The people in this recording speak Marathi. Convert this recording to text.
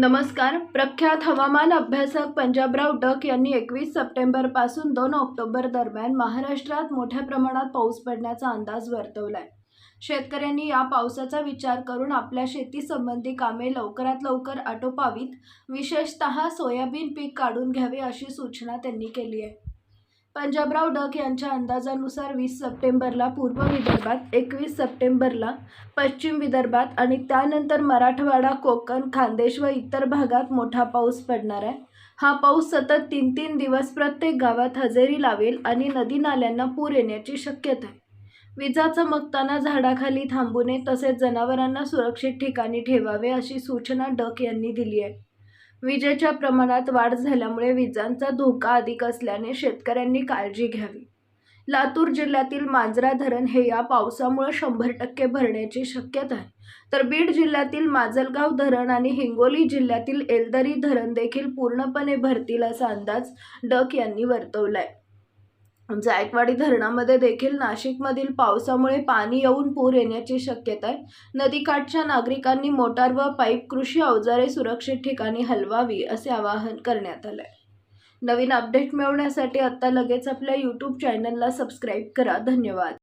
नमस्कार. प्रख्यात हवामान अभ्यासक पंजाबराव डक यांनी एकवीस सप्टेंबरपासून दोन ऑक्टोबर दरम्यान महाराष्ट्रात मोठ्या प्रमाणात पाऊस पडण्याचा अंदाज वर्तवला आहे शेतकऱ्यांनी या पावसाचा विचार करून आपल्या शेतीसंबंधी कामे लवकरात लवकर आटोपावीत. विशेषतः सोयाबीन पीक काढून घ्यावे अशी सूचना त्यांनी केली आहे. पंजाबराव डक यांच्या अंदाजानुसार वीस सप्टेंबरला पूर्व विदर्भात एकवीस सप्टेंबरला पश्चिम विदर्भात आणि त्यानंतर मराठवाडा कोकण खानदेश व इतर भागात मोठा पाऊस पडणार आहे. हा पाऊस सतत तीन तीन दिवस प्रत्येक गावात हजेरी लावेल आणि नदी नाल्यांना पूर येण्याची शक्यता आहे. विजा चमकताना झाडाखाली थांबू नये तसेच जनावरांना सुरक्षित ठिकाणी ठेवावे अशी सूचना डक यांनी दिली आहे. विजेच्या प्रमाणात वाढ झाल्यामुळे विजांचा धोका अधिक असल्याने शेतकऱ्यांनी काळजी घ्यावी. लातूर जिल्ह्यातील मांजरा धरण हे या पावसामुळे शंभर टक्के भरण्याची शक्यता आहे. तर बीड जिल्ह्यातील माजलगाव धरण आणि हिंगोली जिल्ह्यातील एलदरी धरण देखील पूर्णपणे भरतील असा अंदाज डक यांनी वर्तवला आहे जायकवाडी धरणामध्ये देखील नाशिकमधील पावसामुळे पाणी येऊन पूर येण्याची शक्यता आहे. नदीकाठच्या नागरिकांनी मोटार व पाईप कृषी अवजारे सुरक्षित ठिकाणी हलवावी असे आवाहन करण्यात आलं आहे नवीन अपडेट मिळवण्यासाठी आत्ता लगेच आपल्या यूट्यूब चॅनलला सबस्क्राईब करा. धन्यवाद.